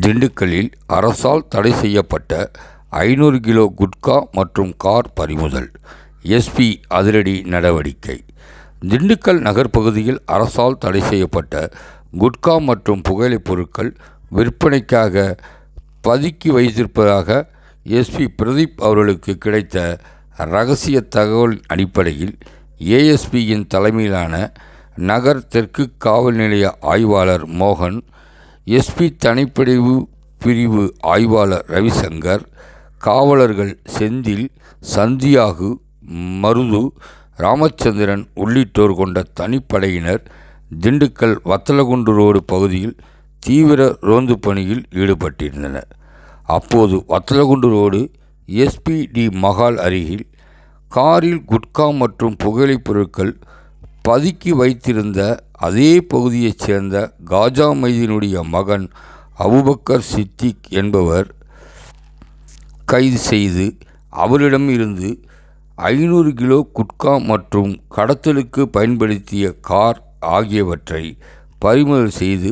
திண்டுக்கல்லில் அரசால் தடை செய்யப்பட்ட ஐநூறு கிலோ குட்கா மற்றும் கார் பறிமுதல். எஸ்பி அதிரடி நடவடிக்கை. திண்டுக்கல் நகர் பகுதியில் அரசால் தடை செய்யப்பட்ட குட்கா மற்றும் புகையிலைப் பொருட்கள் விற்பனைக்காக பதுக்கி வைத்திருப்பதாக எஸ்பி பிரதீப் அவர்களுக்கு கிடைத்த ரகசிய தகவல் அடிப்படையில் ஏஎஸ்பியின் தலைமையிலான நகர் தெற்கு காவல் நிலைய ஆய்வாளர் மோகன் எஸ்பி தனிப்பிரிவு பிரிவு ஆய்வாளர் ரவிசங்கர் காவலர்கள் செந்தில் சந்தியாகு மருது ராமச்சந்திரன் உள்ளிட்டோர் கொண்ட தனிப்படையினர் திண்டுக்கல் வத்தலகுண்டு ரோடு பகுதியில் தீவிர ரோந்து பணியில் ஈடுபட்டிருந்தனர். அப்போது Vathalagundu road SP T Mahal அருகில் காரில் குட்கா மற்றும் புகையிலைப் பொருட்கள் பதுக்கி வைத்திருந்த அதே பகுதியைச் சேர்ந்த காஜா மைதீனுடைய மகன் அபுபக்கர் சித்திக் என்பவர் கைது செய்து அவரிடம் இருந்து ஐநூறு கிலோ குட்கா மற்றும் கடத்தலுக்கு பயன்படுத்திய கார் ஆகியவற்றை பறிமுதல் செய்து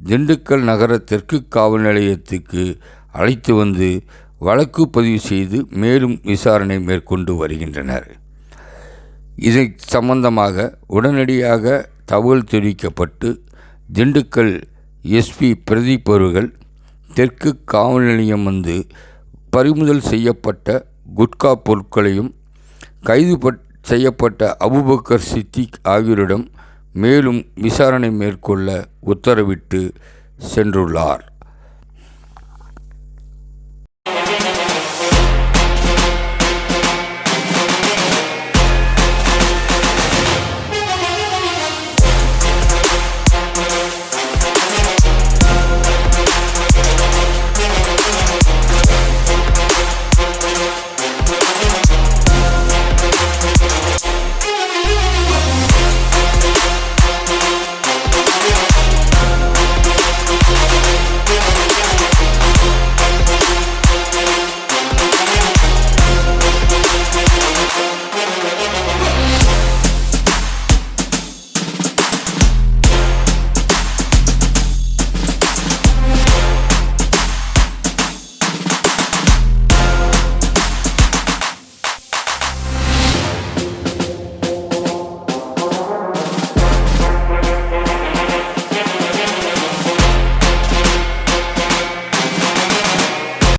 திண்டுக்கல் நகர தெற்கு காவல் நிலையத்துக்கு அழைத்து வந்து வழக்கு பதிவு செய்து மேலும் விசாரணை மேற்கொண்டு வருகின்றனர். இது சம்பந்தமாக உடனடியாக தகவல் தெரிவிக்கப்பட்டு திண்டுக்கல் எஸ்பி பிரதீப் அவர்கள் தெற்கு காவல் நிலையம் வந்து பறிமுதல் செய்யப்பட்ட குட்கா பொருட்களையும் கைது செய்யப்பட்ட அபுபக்கர் சித்திக் ஆகியோரிடம் மேலும் விசாரணை மேற்கொள்ள உத்தரவிட்டு சென்றுள்ளார்.